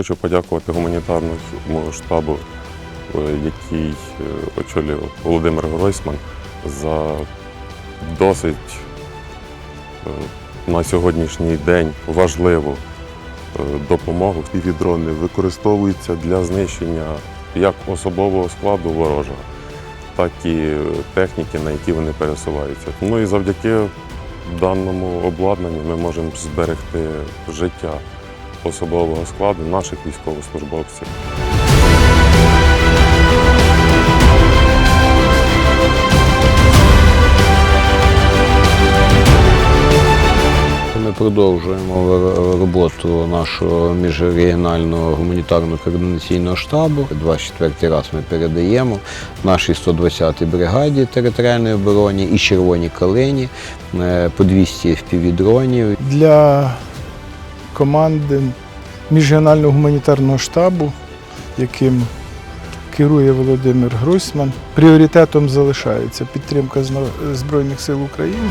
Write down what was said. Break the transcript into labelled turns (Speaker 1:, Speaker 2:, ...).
Speaker 1: хочу подякувати гуманітарному штабу, е, який е, очолює Володимир Гройсман, за досить е, на сьогоднішній день важливу допомогу. Півдрони використовуються для знищення як особового складу ворожого, так і техніки, на які вони пересуваються. Ну і завдяки даному обладнанню ми можемо зберегти життя особового складу наших військовослужбовців.
Speaker 2: Ми продовжуємо роботу нашого міжрегіонального гуманітарно-координаційного штабу. 24 раз ми передаємо нашій 120-й бригаді територіальної оборони і Червоній калині е, по 200 FPV-дронів.
Speaker 3: для команди міжрегіонального гуманітарного штабу, яким керує Володимир Гройсман. Пріоритетом залишається підтримка Збройних сил України.